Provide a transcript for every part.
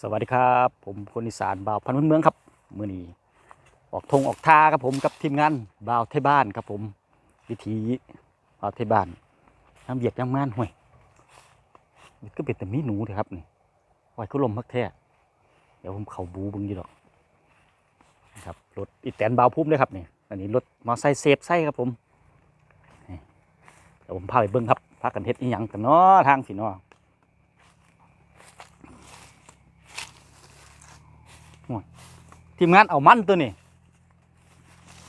สวัสดีครับ ผมคนอีสานบ่าวพันธุ์เมืองครับมือนี้ออกทงออกทาครับผมกับทีมงานบ่าวไทยบ้านครับผม วิธีบ่าวไทยบ้านน้ำเหยียดน้ำงานห่วยมันก็เป็นแต่มีหนูเถอะครับนี่ไว้ก็ลมพักแท้เดี๋ยวผมเข่าบูบึงอยู่ดอกนะครับรถอีแตนบ่าวพุ่มเลยครับนี่อันนี้รถมอไซค์เซฟไส้ครับผมเดี๋ยวผมพาไปเบิ้งครับพากันเฮ็ดอีหยังกันเนาะทางสิเนาะ ทีมงานเอามันตัวนี้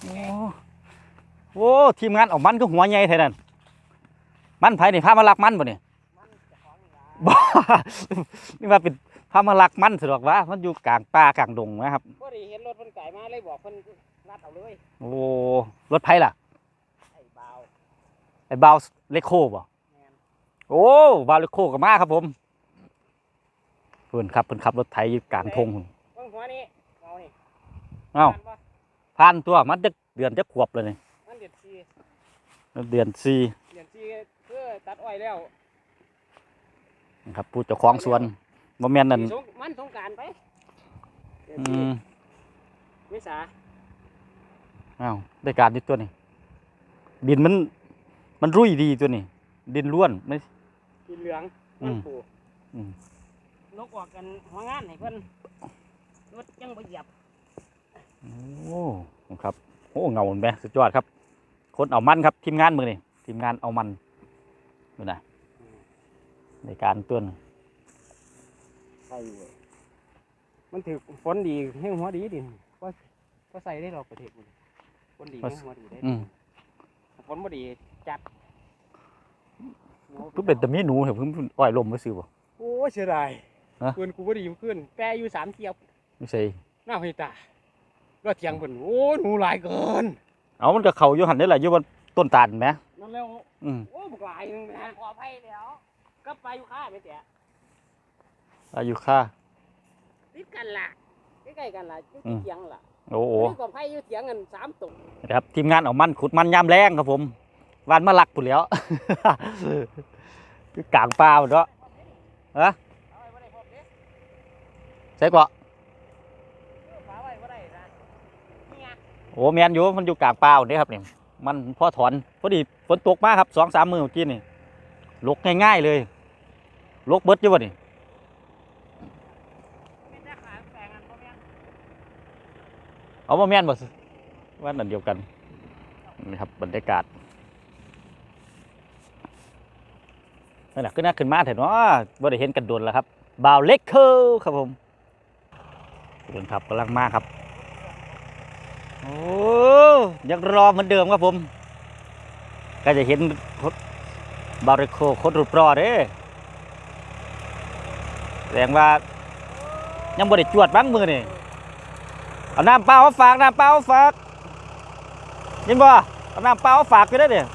โอ้โอ้ทีมงานเอามันก็หัวใหญ่เท่านั้นมันไผนี่พามาลักมันบ่เนี่ยบ่นี่ว่าเป็นพามาลักมันสะดอกวะมันอยู่กลางป่ากลางดงนะครับพอดีเห็นรถเพิ่นไก่มาเลยบอกเพิ่นรัดเอาเลยโอ้รถไผล่ะไอ้บาวไอ้บาวเลโคบ่แม่นโอ้บาวเลโคก็มาครับผมเพิ่นขับเพิ่นขับรถไถอยู่กลางทงพุ่นเบิ่งหัวนี่เอานี่ เอ้าผ่นบ่ผ่านตัวมันจะเดือนจะขวบเลยนี่มันเด็ดซีเดือนสี่เด็ดซีคือตัดอ้อยแล้วนะครับผู้เจ้าของสวนบ่แม่นนั่นสงมันสงกรารไปเดือนอืซีมเมษาอ้าวได้การดิตัวนี้ดินมัน มันรุ่ยดีตัวนี้ดินล้วนไม่ กินเหลืองอืมันม ปูอืม นกออกกันหัวงานให้เพิ่นรถยังบ่เหยียบ โอ้ครับโอ้ เงาแม่สุดยอดครับ คนเอามันครับทีมงานมือนี่ทีมงานเอามันดูนะในการต้นใส่เว้ยมันถือฝนดีให้หัวดีดิก็ก็ใส่ได้หรอกประเทศมันฝนดีให้หัวดีได้อืมฝนบ่ดีจัดเพิ่งเป็นแต่มีหนูเหรอเพิ่งอ้อยลมไม่ซื้อบ่โอ้ยเสียดายฮะเพื่อนกูบ่ได้อยู่ขึ้นแปรอยู่สามเทียบไม่ใช่หน้าห้ตา ก็เถียงเพิ่นโอ้หนูหลายเกินเอามันก็เขาอยู่หันได้แหละอยู่บนต้นตาลไหมนั่นแล้วอืมโอ้บักหลายนึงนะขออภัยแล้ว ก็ไปอยู่ค่าไม่แต่อายุค่า ติดกันล่ะใกล้ๆกันล่ะอยู่อืม เถียงล่ะโอ้โหนี่ก็ไผอยู่เถียงกันสามตุ่มนะครับทีมงานเอามันขุดมันยามแรงครับผมวานมาลักปุ่นแหล้ว คือกลางป่าหมดเนาะเอาไว้บ่ได้พบเด้ใช่กว่าฝาไว้บ่ได้นะนี่ไง โอ้แมนอยู่มันอยู่กลางป่านี่ครับนี่มันพอถอนพอดีฝนตกมากครับสองสามมือเมื่อกี้นี่ลกง่ายๆเลยลกเบิดอยู่วะนี่เป็นแต่ขาบ่แม่นเอามาแมนบ่ว่านั่นเดียวกันนี่ครับบรรยากาศนั่นแหละขึ้นหน้าขึ้นมาเถอะเนาะบ่ได้เห็นกันโดนแล้วครับบ่าวเล็กเคิลครับผมเดินครับกำลังมาครับ โอ้ยังรอเหมือนเดิมครับผม ก็จะเห็นบาริโคโคตรรูปรอเด้แสดงว่า ยังบ่ได้จวดบ้างมือนี่เอาน้ำเปล่าฝากน้ำเปล่าฝากยินบ่เอาน้ำเปล่าฝากไปได้เนี่ย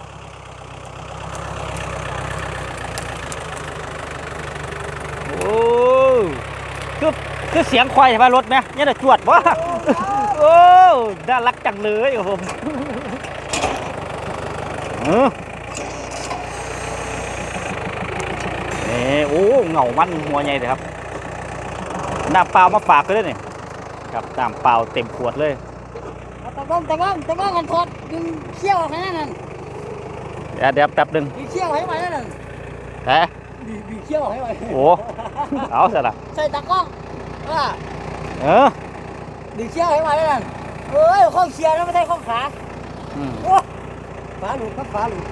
โอ้คือคือเสียงควายใช่ไหมรถไหมเนี่ยน่ะจวดบ่ โอ้น่ารักจังเลยครับผมเออนี่โอ้เหงามันหัวใหญ่เลยครับน้ำเปล่ามาฝากเลยนี่ครับน้ำเปล่าเต็มขวดเลยเอาตะบ้องตะบ้องตะบ้องกันทอดดึงเขี้ยวให้นั่นน่ะเดี๋ยวเดี๋ยวแป๊บหนึงดึงเขี้ยวให้ไว้นั่นน่ะแฮะดึงดึงเขี้ยวให้ไว้โอ้เอาเสร็จละใส่ตะกล้องว่าเออ ดึงเขี้ยวให้ไว้นั่นน่ะเอ้ยข้องเชียร์นะไม่ใช่ข้องขาอืมฟ้าหลุดครับฟ้าหลุด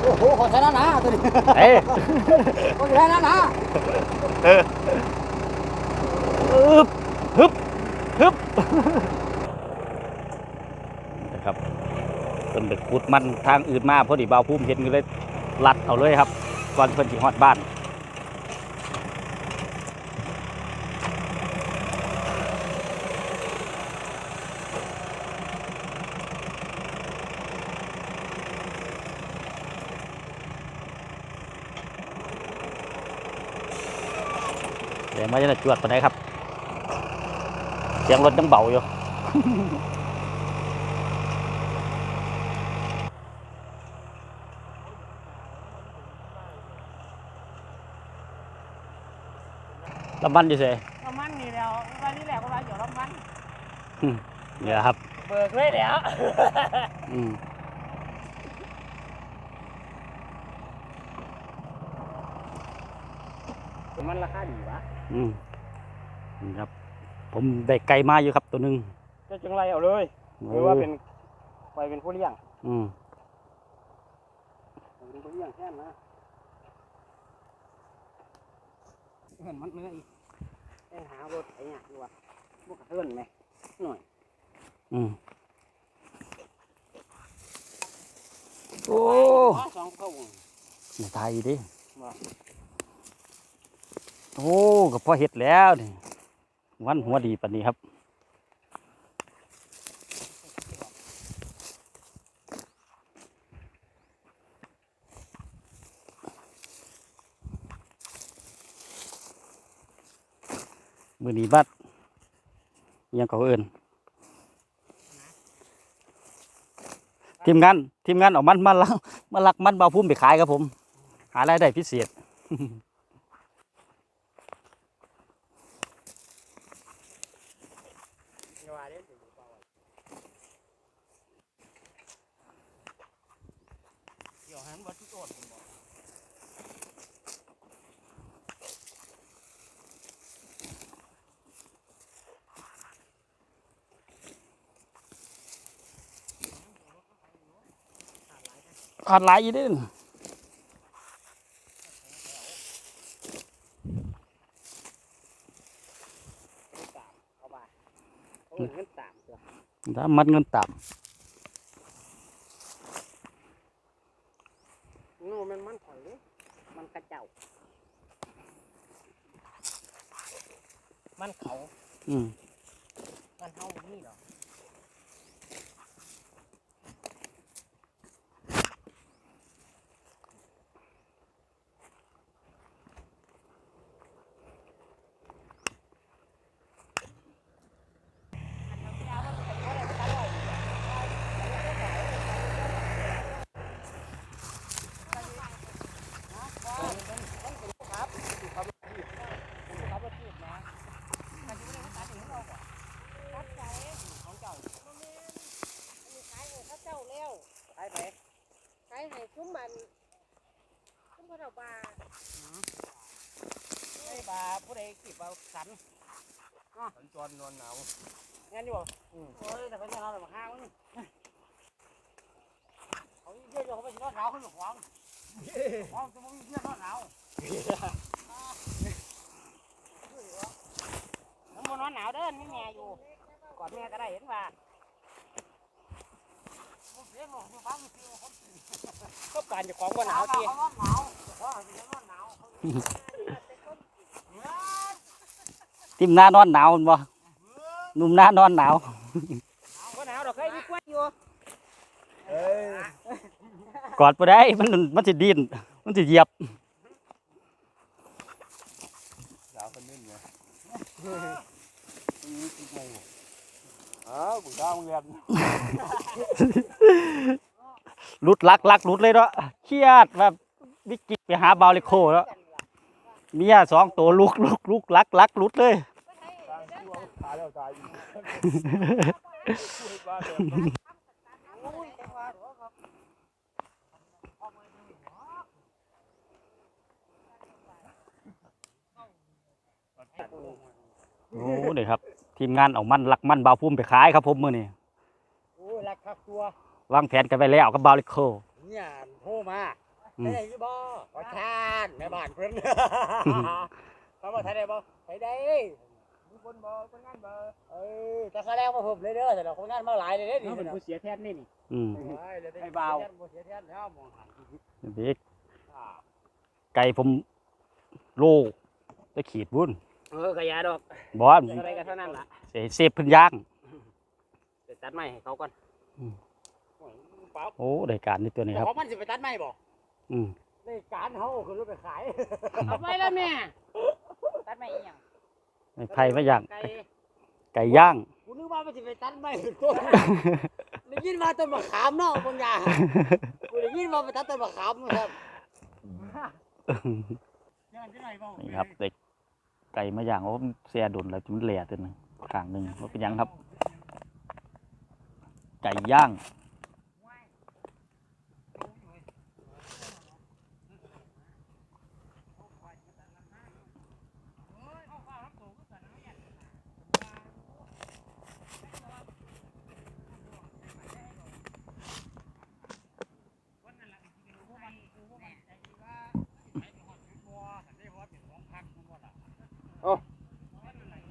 โอ้โหขอใช้นะนะตัวนี้เอ้ยขอใช้นะนะเออฮึบฮึบฮึบนะครับเป็นเด็กขุดมันทางอื่นมาพอดีเบาวพุ่มเห็นก็เลยลัดเอาเลยครับ ก่อนเพิ่นสิฮอดบ้าน เดี๋ยวมาจะจวดปานไหนครับ เสียงรถยังเบาอยู่ลำบันอยู่เสยน้ำมันนี่แล้ววันนี้แหละก็ว่าอยู่น้ำมันเนี่ยครับ เบิกเลยแล้วอืมมันราคาดีวะ อืมนี่ครับ ผมได้ไก่มาอยู่ครับตัวหนึ่งจะจังไรเอาเลยหรือว่าเป็นไปเป็นผู้เลี้ยง อืมเป็นผู้เลี้ยงแค่นะเห็นมันเลยเอ็นหารถไอ้เนี่ยดีกว่าพวกกระเทือนไหมหน่อย อืมโอ้สองเข้าวงในไทยดิว่า โอ้ก็พอเห็ดแล้วนี่วันหัวดีปานนี้ครับมือนีบัดยังเขาเอินทีมงานทีมงานเอามันมาลักมาลักมันบาพุ่มไปขายครับผม หารายได้พิเศษ อย่าว่าเด้อสิบ่เปล่าเดี๋ยวหันบ่ทุกโดดผมบอก ขาดหลายอีกเด้นตามเอาไปเอาเงินตามตัวถ้ามัดเงินต่นู่นมันมันถอยเลยมันกระเจ้า มันเขาำอืมมันเฮาบ่มีหรอกครับรถจีบนะมันจะไม่ได้ตัดถึงเราก่อนตัดใจของเจ้า ขายให้เขาเจ้าแล้ว ขายไป ขายให้ คุ้มมันคุ้มพระบาไอ้บาผู้ใดกีบเอาสันสัญจรนอนหนาวงั้นดีบ่โอ้ยแต่เขาจะเอาแต่มาข้างมึงเขาเยอะๆเขาไปสินอนหนาวขึ้นหวงหวงจะมึงเยอะนอนหนาวน้ำมันนอนหนาวเด้อนี่แม่อยู่กอดแม่ก็ได้เห็นว่า ก็ป่านจะของว่าหนาวทีหนาวหนาวทิมหน้านอนหนาวแม่นบ่หนุ่มหน้านอนหนาวก็หนาวดอกเคยมีกล้วยอยู่เอ้ยกอดบ่ได้มันมันสิดินมันสิเหยียบหนาวคนนึงไงนี่ติดไงอ้าวกูดาวเรียนหลุดลักลักหลุดเลยเนาะเครียดแบบวิกฤตไปหาบาวเลโคแล้วเมียสองตัวลุกลุกลุกลักลักหลุดเลยตายตัวตายแล้วตายอีกพูดว่าแบบโอ้นี่ครับ ทีมงานเอามันลักมันบาวพุ่มไปขายครับผมมื้อนี้โอ้ยรักคักตัววางแผนกันไว้แล้วกับบาวเลโคเนี่ยโทรมาอืม ได้ยี่บ่ขอทานแม่บ้านเพิ่นเขาบอกไทยได้บ่ไทยได้มีคนบ่คนงานบ่เอ้ยแต่เขาแล้วมาผมเลยเด้อแต่เราคนงานมาหลายเลยเด้อนี่เป็นผู้เสียแทนนี่นี่ อืมไอ้บ่าวผู้เสียแทนแล้วมองหันเด็กไก่ผมโลจะขีดบุ่น เออกระยาดอกบอสอะไรกันเท่านั้นล่ะเสเสพเพิ่นย่างไปตัดไม้ให้เขาก่อนอืมเปล่าโอ้ได้การในตัวนี้ครับเขามันสิไปตัดไม้บ่อืมได้การเขาคือรถไปขายเอาไปแล้วแม่ตัดไม้อีหยังไผ่ไม่ย่างไก่ไก่ย่างกูนึกว่ามันจะไปตัดไม้ต้นได้ยินว่าต้นมะขามเนาะบางอย่างกูได้ยินว่าไปตัดต้นมะขามนะครับนี่ครับเด็ก ไก่มาอย่างว่าเสียดุนแล้วจุมันแหล่ตัวหนึงข้างหนึ่งว่าเป็นยังครับ ไก่ย่าง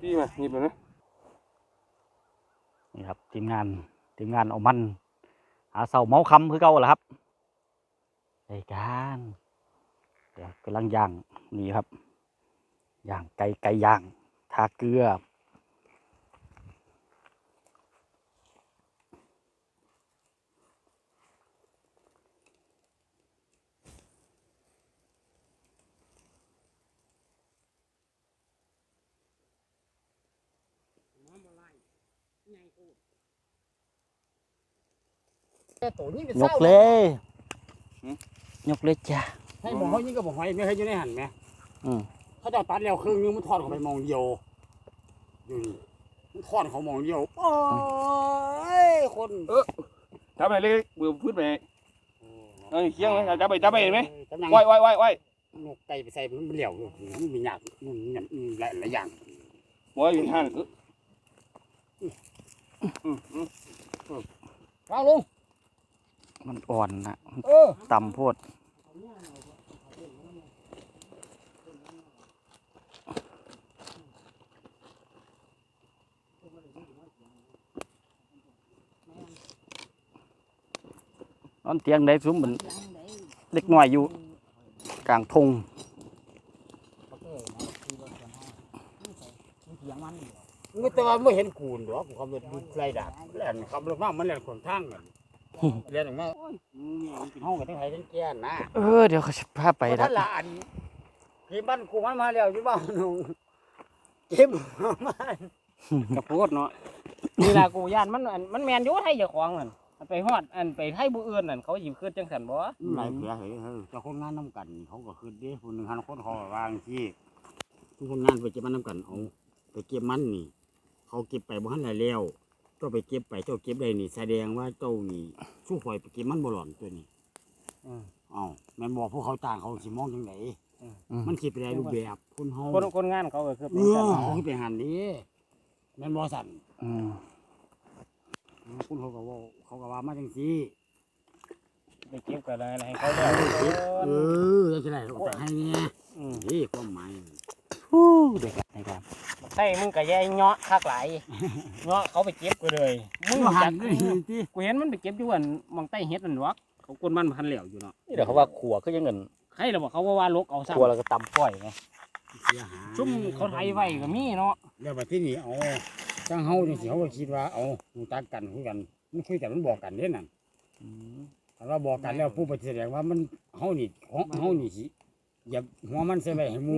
พี่มาหยิบมานะนี่ครับทีมงานทีมงานเอามันหาเสาเมาคำคือเก่าแหละครับไอ้การเดี๋ยวกำลังย่างนี่ครับย่างไก่ไก่ย่าง ทาเกลือ แต่ตัวนี้เป็นยเศร้ากเลย ยกเลยจ้ะ ให้หมองเขายิงกับหมองหอยไม่เคยอยู่ในหันไหมอืม เขาจะตัดแล้วครึ่งนึงมันทอดเข้าไปมองเดียวอยู่นี่มันทอดเขามองเดียวโอ้ยคนจับไปเลยมือพื้นไปเอ้ยเคียงไหมจับไปจับไปเห็นไหมกำลังไหวไหวไหวไหวนกไก่ไปใส่มันเหลี่ยวอยู่มันมีหยาบมันมีหยาบมีหลายหลายอย่างหัวอยู่ท่านเอออืมอืม เอาลุง มันอ่อนนะเออต่ำโพดนอนเตียงได้ซุ้มเหมือนเล็กน้อยอยู่ กลางทงไม่แต่ว่าไม่เห็นกูนหรอกกูขับรถดูไล่ดาบแล่นขับรถมามันแล่นขนทางกัน เรียนออกมาห้องกันทั้งไทยทั้งแก่นะเออเดี๋ยวเขาจะพาไปไปนะท่านละอันเก็บบ้านกูมันมาแล้วอยู่บ้านนุ่งเก็บมากับโพดเนาะนี่ล่ะกูย่านมันอันมันแมนอยู่ไทยเจ้าของนั่นอันไปฮอดอันไปไทยผู้อื่นนั่นเขาหยิบขึ้นจังสันบ่หลายเสียเฮ้ยเฮ้ยเจ้าคนงานน้ำกัน เขาก็คืนเด้คนหนึ่งหันคนเขาวางที่ทุกคนงานไปเก็บมันน้ำกันเอาไปเก็บมันนี่ เขาเก็บไปบ่ทันได้แล้ว เจ้าไปเก็บไปเจ้าเก็บได้นี่แสดงว่าเจ้านี่สู้ข่อยไปเก็บมันบ่หล่อนตัวนี้เอ้าแม่นบอกพวกเขาต่างเขาสิมองจังไดอืม มันคิดไปได้รูปแบบคนเฮาคนคนงานเขาก็คือเอเป็นอกันเขาคิดไปหันนี้แม่นบ่สั่นอืมคุณเขาก็ว่าเขาก็ว่ามาจังซี่ไปเก็บกันเลยให้เขาได้เออจะสิได้เขาก็จะให้เนี่ยอืมนี่ความหมาย ฮู้เด็กในการไทยมึงก็แย่เงาะคักหลายเงาะเขาไปเก็บกูเลยมึมึงงหัจันกเลยที่กูเห็นมันไปเก็บอยู่อันหมองใต้เฮ็ดนั่นหรอกเขากวนมันพันเหลวอยู่เนาะนี่เดี๋ยวเขาว่าขัวก็ยังเงินใครเราบอกเขาว่าว่าลกเอาซ้ขัวแล้วก็ตำก้อยไงเสียหายำซุ่มเขาไทยไว้ก็มีเนาะแล้วบัดที่นี่เอาจังเฮาจังสิเขาก็คิดว่าเอาหูตักกันคุยกันมันคุยกันมันบอกกันเด้นั่นอืมถ้าว่าบอกกันแล้วผู้ปฏิแสดงว่ามันเฮานี่ของเฮานี่สิ อย่าหัวมันใส่ไว้ให้หมู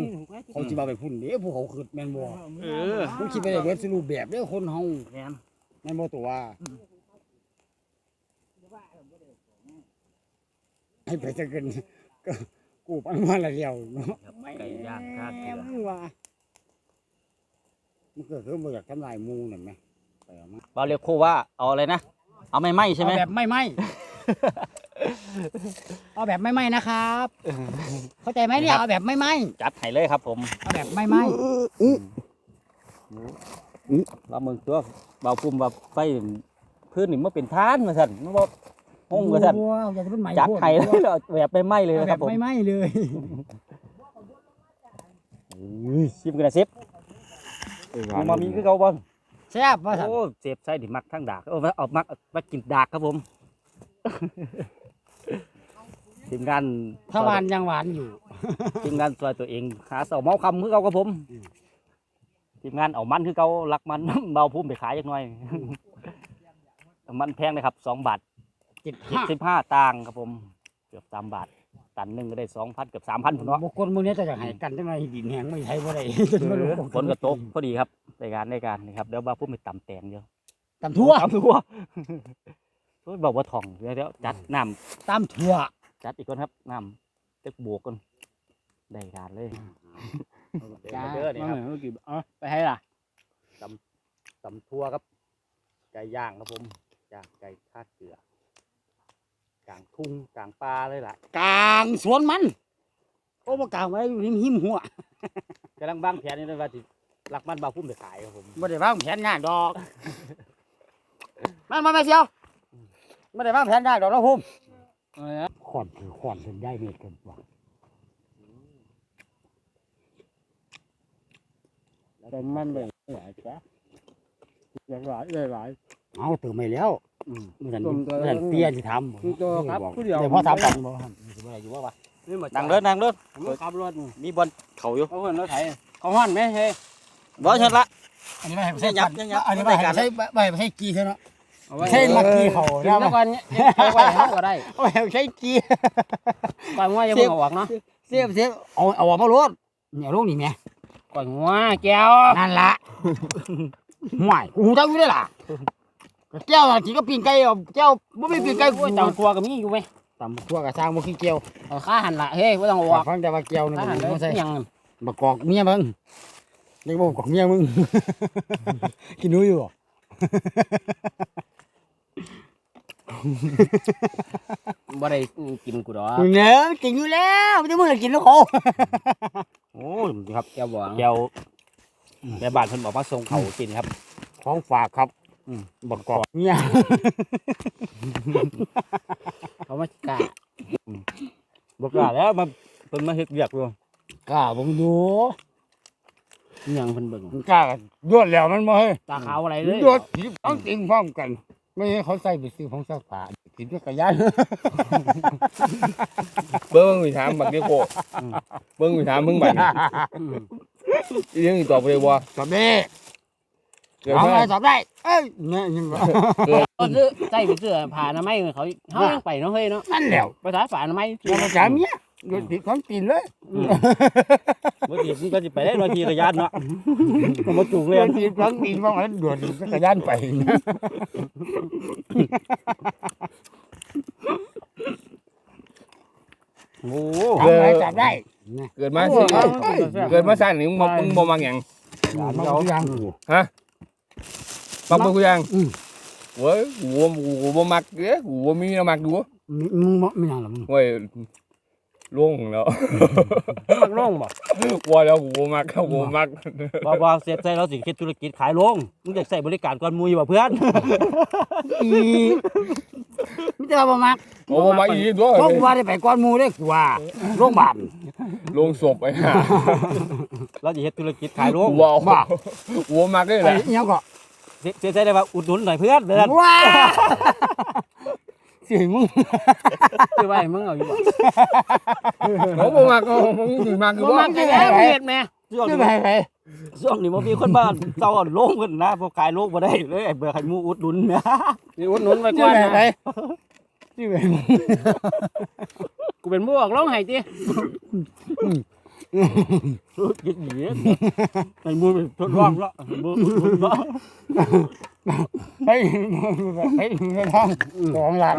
เขาสิว่าไปพุ่นเด้ผู้เขาคิดแม่นบ่เออมันคิดไปได้เบิดสรุปแบบเด้อคนเฮาแม่นแม่นบ่ตัวว่าให้ไปจะเกินก็กูปันมาละเดียวเนาะไก่ย่างทาเกลือแม่นว่ามันก็คือบ่อยากทำลายหมู่นั่นแหมไปเอามาเราเรียกครูว่าเอาอะไรนะ เอาไม่ไหมใช่ไหมเอาแบบไม่ไหม เอาแบบไม่ไหมนะครับ เข้าใจไหมเนี่ยเอาแบบไม่ไหมจัดให้เลยครับ ผมเอาแบบไม่ไหมเราเมืองตัวเบาปุ่มว่าไฟพื้นนี่มันเป็นทานมาสั่นมันบอกห้องมาสั่นโอ้โหอยากจะเป็นไหมจัดให้เลยเอาแบบไม่ไหมเลยเอานะแบครับบผมไม่ไหมเลยอุ้ยชิมกันนะซิปมันมามีคือเขาบ้างแซ่บว่าสันโอ้เสียบใส่ดิมักทั้งดากโอ้เอามักมากินดากครับผม ทีมงานถ้าหวานยังหวานอยู่ ทีมงานซอยตัวเอง หาเสาเมาคำคือเขาครับผมทีมงานเอามันคือเขารักมัน เบาพุ่มไปขายจักหน่อย มันแพงเลยครับสองบาทเจ็ดเจ็ดห้าสิบห้าตังค์ครับผม เกือบสามบาท ตันหนึ่งก็ได้สองพันเกือบสามพันผมเนาะบุคคลมื้อนี้จะอยากให้กันจังไดดินแห้งไม่ใช่บ่ได้ฝนก็ตกพอดีครับในการในการนะครับเดี๋ยวบ้าพุ่มไปต่ำแตงเดียวตำทั่วตำทั่ว โอ้ยบอกว่าถ่องเดี๋ยวเดี๋ยวจัดน้ตำทั่วำจัดอีกคนครับน้ำเล็กบวกกันได้การเลยจ้าเด้อนี่ครับเมื่อกี้อ๋อไปให้ล่ะตำทั่วครับ ไก่ย่างครับผมย่างไก่ทาดเกลือกลางทุ่งกลางป่าเลยล่ะกลางสวนมันโอ้มากลางไว้อยู่หิมหิมหัวกำลังวางแผนนี่เลยว่าสิลักมันบาพุ่มไปขายครับผมไม่ได้วางแผนงานดอก มันมาไม่เชียว ไม่ได้วางแผนงานดอกนะพุ่มเออขอนคือขอนเป็นได้เม็ดกันว่ะแต่มันเป็นหลายจ้ะหลายหลายหลายเอาตื่นไม่แล้วเมื่อนั้นต้มตัวเมื่อนั้นเตี้ยสิทำมีตัวครับผู้เดียวเดี๋ยวพ่อทำกันบ่ครับสิบ่ได้อยู่ว่านี่มานั่งเด้อนั่งเด้อมันขับรถมีบอลเขาอยู่เขาเพิ่นรถไถเขาฮ้อนไหมเฮ้ยบอลชัดละอันนี้ไม่ให้ใช้ยับยังยับอันนี้ไม่ให้ใช้ไม่ให้ใช้กีเท่านั้น เอาไว้ใช่ลักกี้เขาถึงได้แล้ป่ะวกันเนี่ยเอาไว้เขาก็ได้ไม่ให้ใช้กีก่อนงัวอย่าเพิ่งเอาออกเนาะเสียบเสียบเอาเอาออกมาลดเนี่ยลูกนี่แม่ก่อนงัวแก้วนั่นละห่วยกูหูจักอยู่ได้ล่ะแก้วน่ะจีก็ปิ้งไก่เอาแก้วบ่มีปิ้งไก่กูโอ้ยเจ้าเจ้าตัวก็มีอยู่ไหมตำทั่วกับสร้างบ่ขี้เกี่ยวเอาข้าหันละเฮ้ยไม่ต้องเอาออกฟังแต่ว่าเกี่ยวนี่ข้ามัหันนเลยบ่ใช่ยังบักกอกเมียมึงเรียกว่าบักกอกเมียมึงกินหนูอยู่บ่ บ่ได้กินกูดอกเนื้อกินอยู่แล้วไม่ได้มึงกินแล้วเขาโอ้ครับแก้วบวงแก้วแม่บ้านเพิ่นบอกว่าส่งเขากินครับของฝากครับบักกอกเมียเขามากล้าบอกว่าแล้วมาเพิ่นมาเฮ็ดเวียกอยู่กล้าบ่ดูยังเพิ่นเบิ่งมันกล้ากันดวดแล้วมันบ่เฮ้ยตาขาวอะไรเลยดวดถีบต้องติงพร้อมกัน ไม่ให้เขาใส่ไปซื้อของซักผ้าถีบจักรยานเบิ้งมีถามบักเดียวโกเบิ้งมีถามมึงบัดนี้อีเรื่องอีตอบไปเลยบ่สอบได้เกิดเอามาไงสอบได้ เอ้ยเนี่ยยังว่าก็ซื้อใส่ไปเสื้อผ่าอนามัยเขาเฮายังไปเนาะเฮ้ยเนาะนั่นแหล้วภาษาผ่าอนามัยอย่ามาจ๋าเมีย ดวดถีบของตีนเลยเมื่อกี้มันก็สิไปได้รอยทีระยานเนาะก็มาจูงเรีเรียยนนถีบของตีนว่างั้นดวดจักรยานไปนะโอ้ทำไรจับได้นะเกิดมาสิเกิดมาสั้นนี่มึงบ่มึงบ่มักหยังอย่ามาเอาอย่างกูมักบ่กูหยังอืมเว้ยกูบ่กูบ่มักเด้อกูบ่มีแนวมักอยู่มึงบ่ไม่นานหรอกมึงเว้ย ล่วงแล้วมักลงบ่ว่าแล้วกูบ่มักกูบ่มักบ่บ่เสียใจเราสิคิดธุรกิจขายลงมึงอยากใส่บริการก่อนหมู่อยู่บ่เพื่อนอีไม่จะมามักโอ้บ่มักอีกตัวเพราะกูว่าได้ไปก้อนหมูได้กูว่าโรงพยาบาลลงศพไอ้ห่าเราสิเฮ็ดธุรกิจขายลงกูบ่เอากูบ่มักเลยไอ้แหละเนี้ยก็เสียเสียใจได้ว่าอุดหนุนหน่อยเพื่อนเด้อว้า สิมึง คือว่าให้มึงเอาอยู่บ่เขาบ่มักเอามึงสิมักคือบ่บ่มักจะแล้วเฮ็ดแม่ช่วงจะนี้ไปไปช่วงนี้บ่มีคนบ้านเจ้าโล่งกันนะบ่ขายโลงบ่ได้เลยไอ้เบื่อไข่หมูอุดหนุนนะสิอุดหนุนไว้จะก่อนไปนะไปจะไปกูเป็นบ่ออกร้องให้ติ กินหนีไอ้หมูไปทดลองละหมูอุดหนุนละไปไปไปทองสองล้าน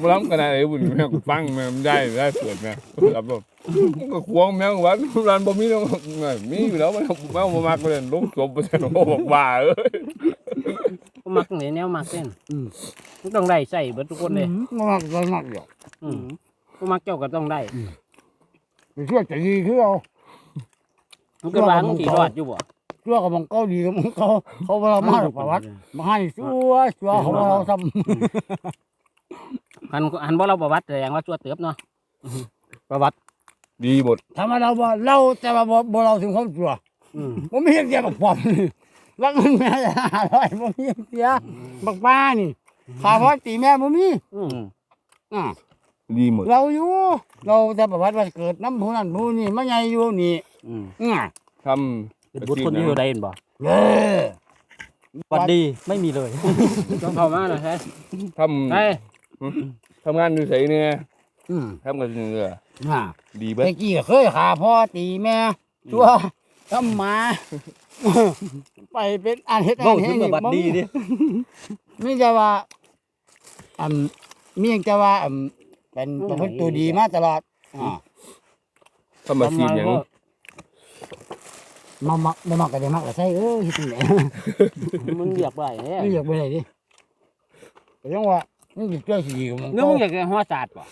บ่รับกันได้บุญแม่กูฟังแม่มันได้ได้เปิดแม่รับบ่ก็ควงแม่งว่าร้านบ่มีแล้วมีอยู่แล้วมันแม่บ่มักเลยลงศพไปซะโอ้บอกว่าเอ้ยกูมักนี่แนวมักเส้นมันต้องได้ใส่เบิดทุกคนเลยมากเลยมากเดียวอืมกูมักเจ้าก็ต้องได้ ไปช่วยจะดีคือเอา มันก็ว่ามึงสิรอดอยู่บ่ช่วยกับมังเกาดีกับมังเขาเขาเรามาประวัติมาให้ช่วยช่วยเขาเราทหันหันบ่เราประวัติแสดงว่าชั่วเติบเนาะประวัติดีหมดำทำไมเราบ่เราแต่ว่าบ่บ่เราถึงความชั่วอืมผมไม่เห็นเสียบักปอมแล้วเงินแม่ห้าร้อยผมไม่เห็นเสียบักป้านี่ข้าพ่อตีแม่ผมมีอืมอ่า ดีหมดเราอยู่ เราแต่ประวัติวันเกิดน้ำผู้นั้นผู้นี้มาใหญ่อยู่นี่อืมอ่าทำเป็นบุตรคนที่อยู่ได้เห็นบ่เออวันดีไม่มีเลยต้องเข้ามาหน่อยใช่ทำไปทำงานอยู่ไสเนี่ยอืมทำกันเหนื่อยอ่าดีเบิดเมื่อกี้ก็เคยขาพ่อตีแม่ชั่วทำหมา ไปเป็นอันเฮ็ดอัโลกนถึเฮ็งดมานี่บัดดีดิไม่จะว่าอันมียงจะว่าอัน เป็นประพฤติตัวดีมาตลอดอ่าทำมาซีนหยังมามักบ่มักก็ได้มักก็ใส่เออเฮ็ดจังได๋มึงอยากไปแท้นี่อยากไปไหนดิก็ยังว่านี่สิเจ้าสิดีกับมันนึกมึงอยากจะหัวศาสตร์ป่ะ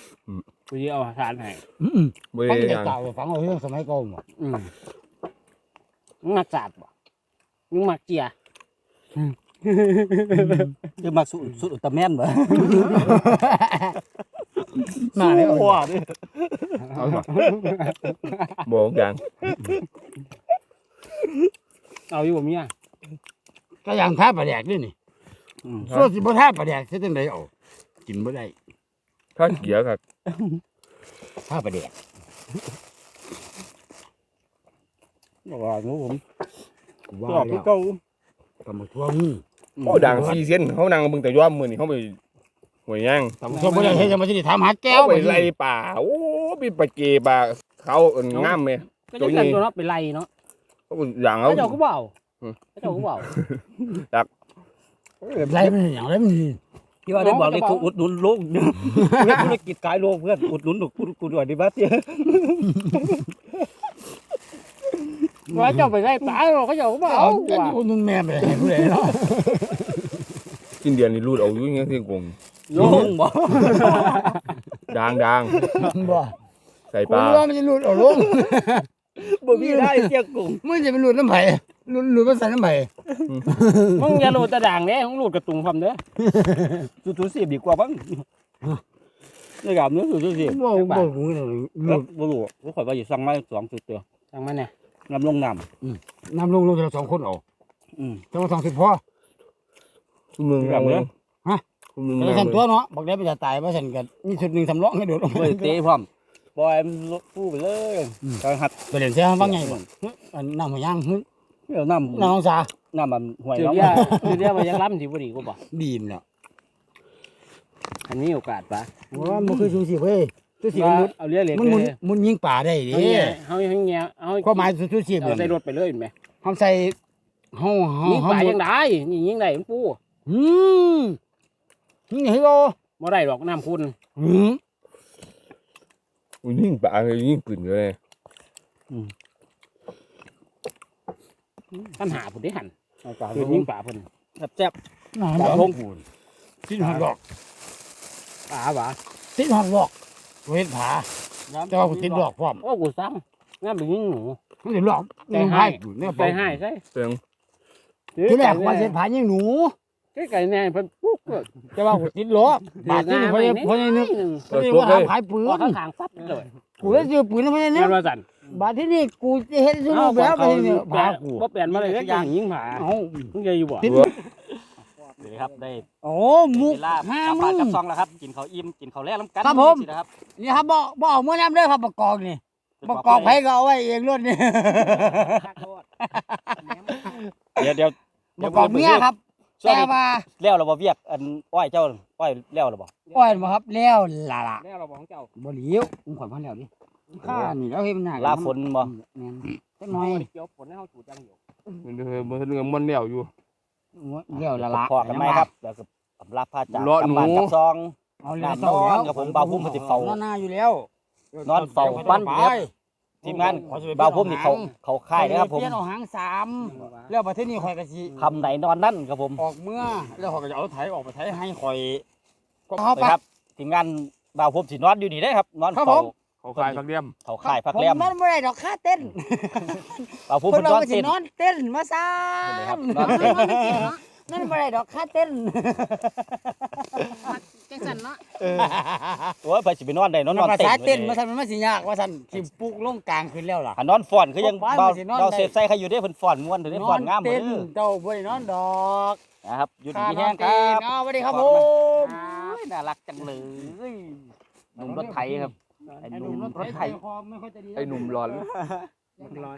กูจะเอาศาสตร์ให้อืมบ่ฟังได้แต่ยังเก่าฟังเอาเรื่องสมัยก่อนบ่อืมมึงมักศาสตร์ป่ะมึงมักเจียคือมักสุดสุดอุลตร้าแมนบ่ มาเลยว้าดิเอาบ่บอกยังเอาอยู่บ่เมียก็ยังท่าปลาแดกนี่นี่ส่วนสิบ่ท่าปลาแดกสิจังไดเอากินบ่ได้ถ้าเกียร์ครับท่าปลาแดกบอกว่าหนูผมว่าชอบแล้วเก่าตำบักทั่วงูโอ้ดังซีเส้นเขานั่งเบิ่งแต่ย้อมมื้อนี่เขาไป หวยย่างตำบักทั่วบ่ได้เฮ็ดจังมาสิได้ถามหาแก้วเขาไปบ่ไล่ป่าโอ้มีปลาเกปลาเขาเอิ้นงามแม่ ก็จะกันตัวเนาะไปไล่เนาะเขาอย่างเอาเขา เจ้าก็เบาอืมเขาเจ้าก็เบาไรมันหยังไรมันที่ว่าได้บอกเลยกูอุดหนุนโลกเรื่องธุรกิจขายโลกเพื่อนอุดหนุนกูกูด้วยดิบัสเตี้ยว่าเจ้าไปไล่ปลาเขาเจ้าก็เบาเอาว่ะคนนึงแม่ไปให้ผู้ใดเนาะกินเดือนนี่รูดเอาอยู่อย่างเงี้ยที่กง โลงบ่ด่างด่างบ่ใส่กูปลาว่ามันจะหลุดเอาลงบ่มีได้เตี้ยกุ้งมันจะไปหลุดน้ำไผหลุดหลุดมาใส่น้ำไผมึงอย่าโหลดแตะด่างเด้มึงโหลดกระตุงความเด้อสุดๆสิบดีกว่าบ้างนี่กับเนื้อสุดๆสิบ่บ่กูนี่หลุดบ่รู้กูข่อยว่าอยู่สั่งมาสองสุดเตียวทางมันเนี่ยน้ำลงน้น้ำลงลงแต่สองคนเอาำอืม แต่ว่าสองสิบพอคุณมึง แบบนี้ฮะคุณมึงแต่สั่นตัวเนาะบอกได้ไปจะตายว่าสั่นกันนี่ชุดหนึงสำรองให้โดดลงเฮ้ยเตะพร้อมบอยมันฟูไปเลยกหัดไปเล่นเสียฟังไงบ่อันน้ำหัวย่างหึเดี๋ยวน้ำน้ำองศาน้ำมันห่วยจุดน้องเดียวจุดเดียวมันยังล้ำที่บ่ดีกูบ่ดีมเนาะอันนี้โอกาสปะว่ามันคือชูสิเว้ยชูสิมันมุดเอาเรือเหล็กมันเลมุนยมุนยิงป่าได้ดิเอาเนี่ยเอาอย่างเงี้ยเอาความหมายชูสิเอาใส่รถไปเลยเห็นไหมเฮาใส่เฮาเฮายิงเฮาป่ายังได้นี่ยิงได้มันปูอืม นี่ให้โอบ่ได้หรอกน้ำคุณอืมอุ้ยยิ่งปลาเลยยิ่งปืนเลยปัญหาพุ่นได้หันเอากาศคือยิงป่าเพิ่นแซ่บน่าๆบ่พงติดหอดดอกป่าหวะติดหอดดอกเฮ็ดผาแต่ว่ากูติดดอกพร้อมโอ้กูซ้ำงามไปยิงหนูมันสิหลอกใจให้อยู่เนี่ยใจให้ใช่เสียงที่แรกว่าเฮ็ดผายิงหนู ใกล้ๆแน่เพิ่นปุ๊บเกิดแต่ว่ากูติดล้อบาดที่นี่เพราะเพราะนี่นึกเปิดนี่ตัวว่าเลยทำขายปืนออกข้างๆฟัดเลยกูได้ซื้อปืนเพราะนี่นึแม่กนว่าสั่นบาดที่นี่กูจะเฮ็ดซื้อรูปแล้วไปนี่ผากูบ่เปลี่ยนมาเลยก็ยังยิงผาเอ้ามึงจะอยู่บ่ติดเลยครับได้โอ้มุกเวลาห้ากลับมึบ้านงกลับซองแล้วครับกินข้าวอิ่มกินข้าวแล่น้ำกันครับผมสินะครับนี่ครับบ่บ่เอามื้อน้ำเด้อครับประกอบนี่ประกอบไผก็เอาไว้เองรถนี่เดี๋ยวเดี๋ยวประกอบเมียครับ ช่วงแต่นี้ว่าแล้วเราบ่เวียกอันอ้อยเจ้าอ้อยแล้วเราบ่อ้อยบ่ครับแล้วล่ะล่ะแล้วเราบอกของเจ้าบ่เหลียวผมขอพันแล้วดิข้านี่แล้วเฮ็ดมันยากลาฝนบ่แม่นจักหน่อยเกี่ยวผลให้เฮาจูดจังอยู่มันเออมันเรื่องมันแล้วอยู่ แล้วล่ะล่ะพอกันไหมครับแล้วก็สำหรับพาจากรอกลับหนูบ้านกลับซอง เอาแล้วนอนกับผมบ่าวพุ่มปฏิเฝ้านอนหน้าอยู่แล้วนอนเฝ้าปั้นอยู่ครับ ทีมงานบ่าวพุ่มนี่เขาเขาค่ายนะครับผมเปลี่ยนเอาหางสามแล้วประเทศนี้ข่อยก็สิคำไหนนอนนั่นครับผมออกเมื่อแล้วข่อยก็จะเอาไถออกไปไถให้ข่อยนะครับทีมงานบ่าวพุ่มสินอนอยู่นี่ได้ครับนอนครับเฝ้าผมเขาคลายพักเลี่ยมเขาค่ายพักผมแรมนอนบ่ได้ดอกค่าเต้นบ่าวพุ่มเพิ่เพิ่นนนว่าอนสิเต้นนอนเต้นมาซ่าเห็ นไหมครับนนอนเต้นนั่นบ่ได้ดอกค่าเต้นจังสันเนาะโอ้ยไปสิไปนอนได้นอนนอนภาเต้นษาเต้นไว้มาเลยซั่นมันมาสิยากว่าซั่นสิปลุกลงกลางขึ้นแล้วล่ะ อันนอนฟ้อนคือยังบ้านเบามันสินอนเบาได้เสียใส่ใครอยู่ได้เพิ่นฟ้อนม่วนเด้อได้ฟ้อนงามหมดเต้นเด้อเจ้าบ่ได้นอนดอกนะครับอยู่ดีค่ามีนแห้อนงคเต้รันบเอาสวัสดีครับผม โอ้ยน่ารักจังเลยหนุ่มรถไถครับ ไอ้หนุ่มรถไถไม่ค่อยจะดีไอ้หนุ่มร้อนรอ